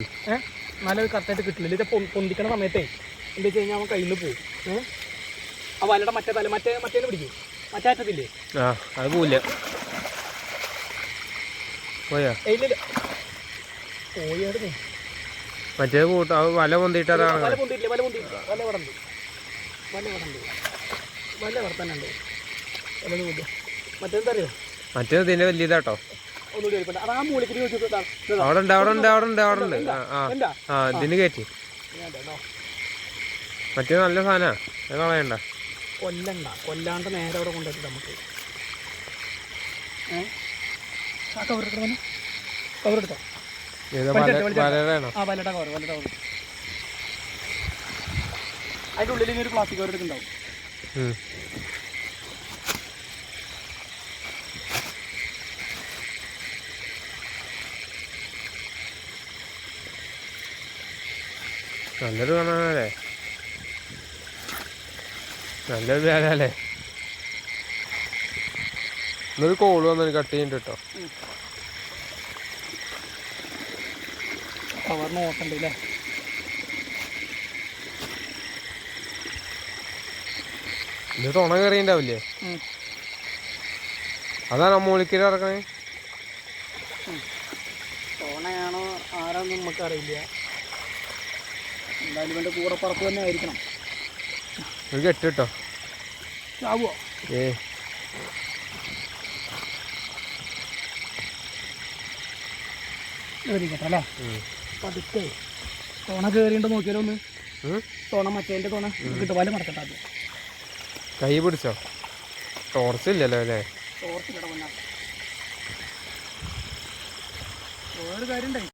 ഏഹ് നല്ലത് കറക്റ്റായിട്ട് കിട്ടില്ല ഇത് പൊന്തിക്കണ സമയത്തേ എന്താ വെച്ച് കഴിഞ്ഞാൽ അവൻ കയ്യിൽ നിന്ന് പോകും ഏഹ് ആ വലയുടെ മറ്റേ തല മറ്റേ മറ്റേ പിടിക്കും. മറ്റേ അറ്റത്തില്ലേ? ആ അത് പോയില്ല പോയാ? ഇല്ലില്ല പോയായിരുന്നു മറ്റേ കൂട്ട അത് വല പൊന്തിയിട്ടാണ് വല പൊന്തിട്ടില്ല വല പൊന്തിയില്ല വല വടണ്ട് വല വടണ്ട് വല വർത്താനുണ്ട് വല മറ്റേന്താ അറിയോ? മറ്റേത് ഇതിന്റെ വലിയ ഇതാട്ടോ ഒന്നുകൂടി വലിപ്പുണ്ട് അത് ആ അവിടെ ഉണ്ട് അവിടെ ഉണ്ട് അവിടെ ഉണ്ട് അവിടെ ഉണ്ട് ആ ഇതിന് കയറ്റി. മറ്റേ നല്ല സാധനാ. അത് കളയണ്ട. കൊല്ലണ്ട. കൊല്ലാണ്ട് നേരെ അവിടെ കൊണ്ടുവച്ചിട്ട് നമുക്ക്. ആ ആ കവർ വല്ലട്ട കവർ അതിന്റെ ഉള്ളിൽ ഇനി ഒരു പ്ലാസ്റ്റിക് കവർ എടുക്കുന്നുണ്ടാവും നല്ലൊരു കാണാനല്ലേ നല്ലൊരു വേല അല്ലേ ഇന്നൊരു കോൾ വന്നു കട്ട് ചെയ്യുന്നുണ്ട് കേട്ടോ അല്ലേ ഇത് തുണ കയറിണ്ടാവില്ലേ അതാണ് അമ്മൂളിക്കൽ ഇറക്കണേ തോണയാണോ ആരാന്നും നമുക്ക് അറിയില്ല എന്തായാലും ഇവന്റെ കൂറപ്പറപ്പ് തന്നെ ആയിരിക്കണം. ഒരു കെട്ട് കേട്ടോ? ആവുമോ ഏ. കയറിക്കട്ടെ അല്ലേ? ഉം. പതുക്കെ. തോണ കയറിയിട്ട് നോക്കിയാലോ ഒന്ന്? ഉം? തോണ മറ്റേന്റെ തോണ? കിട്ടുപാൽ മടക്കട്ടെ അത് കൈ പിടിച്ചോ? ടോർച്ച് ഇല്ലല്ലോ അല്ലേ? കാര്യം ഉണ്ടായി